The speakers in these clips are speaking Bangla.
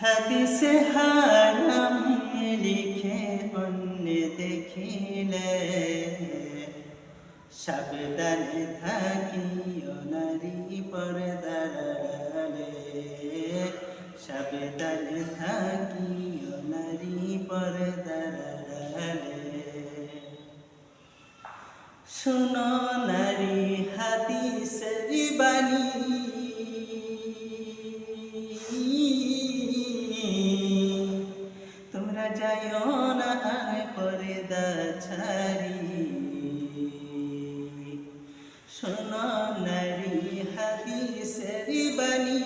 হাদিসে হারাম লিখে অন্য দেখিলে। সাবধানে থাকিও নারী পর্দারালে। সাবধানে থাকিও নারী পর্দারালে। শুনো নারী, হাদিসের বাণী। পর্দা ছাড়ি। শোনো নারী হাদিসের বাণী।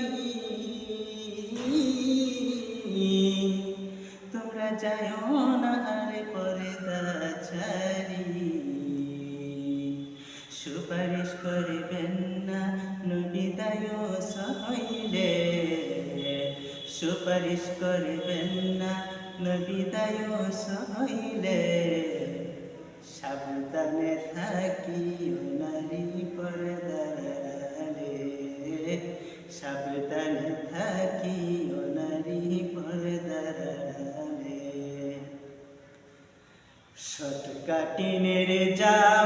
তোমরা যাইও না আর পর্দা ছাড়ি। সুপারিশ করবেন না নবিদায় সহইলে। সুপারিশ করবেন না নবিদায় সহইলে সাবধানে থাকি নারী পরদারে সাবধানে থাকি নারী পরদারে শটকাটিনের কাটিনের পরে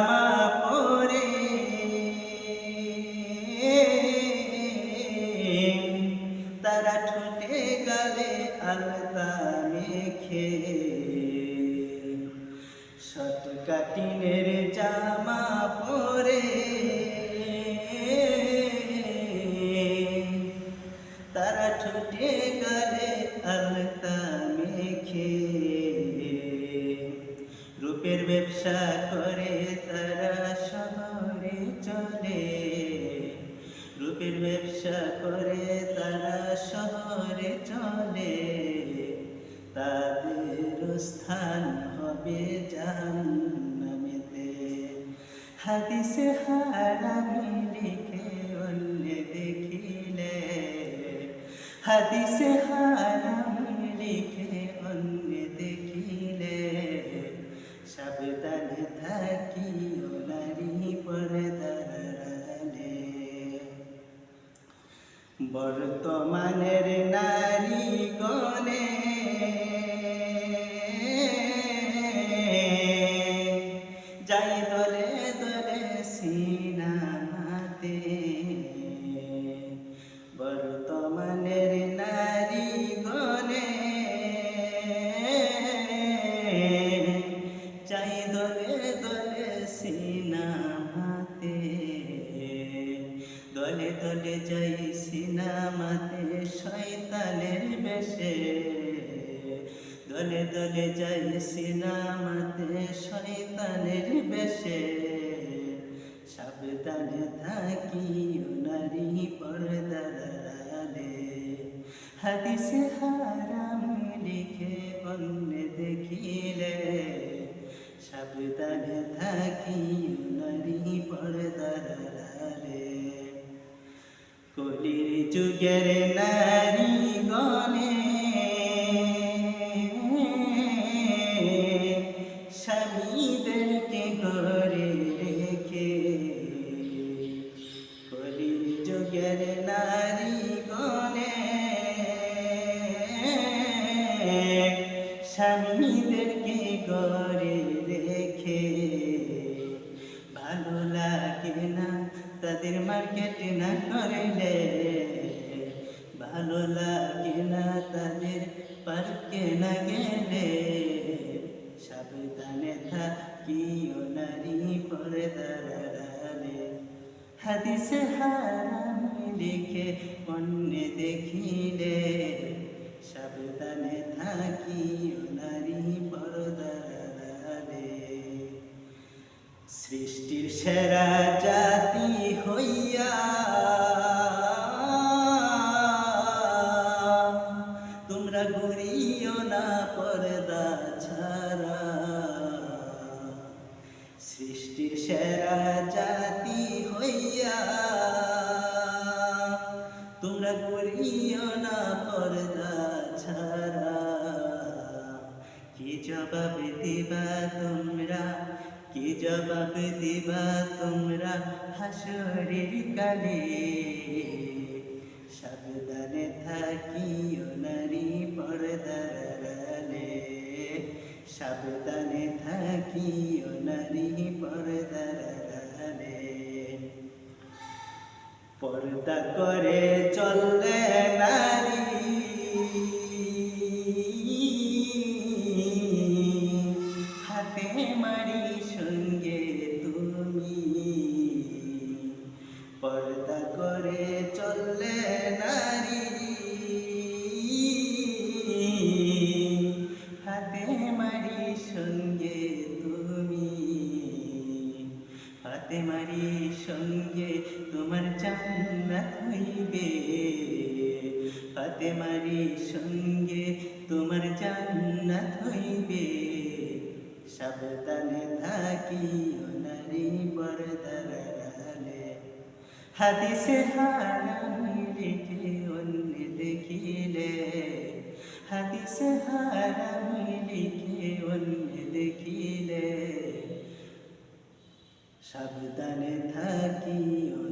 শটকাটিনের জামা পরে তারা ঠোঁটে গালে আলতা মেখে। রূপের ব্যবসা করে তারা শহরে চলে। রূপের ব্যবসা করে তারা শহরে চলে। তাদের স্থান হবে জাহান্নামেতে হাদিসে হারামি লিখে অন্য দেখিলে। হাদিসে হারামি লিখে অন্য দেখিলে। সাবধানে থাকি নারী পর্দারালে বর্তমানের সিনামাতে শয়তানের বেশে। দলে দলে যাই সিনামাতে শয়তানের বেশে। সাবধানে থাকি নারী পর্দারালে হাদিসে হারাম লিখে অন্য দেখিলে। সাবধানে থাকি যুগের নারী গণে। স্বামীদেরকে গড়ে রেখে কলির যুগের নারী গণে। স্বামীদেরকে গড়ে রেখে ভালো লাগে না, তাদের মার্কেট না করলে ভালো লাগে না তাদের পার্কে না গেলে সাবধানে থাকিও নারী পর্দারালে হাদিসে হারাম লিখে অন্য দেখিলে সাবধানে থাকিও নারী পর্দারালে সৃষ্টির সেরা জাতি হইয়া জবাব দিবা তোমরা? কি জবাব দিবা তোমরা হাসরের কালে? সাবধানে থাকিও নারী পরদারালে সাবধানে থাকিও নারী পরদারালে পর্দা করে চললে নারী மடிய সাবধানে থাকি নারী পর্দার আড়ালে হাদিসে হারাম লিখে দেখিলে। হাদিসে হারাম লিখে অন্য দেখিলে। সাবধানে ও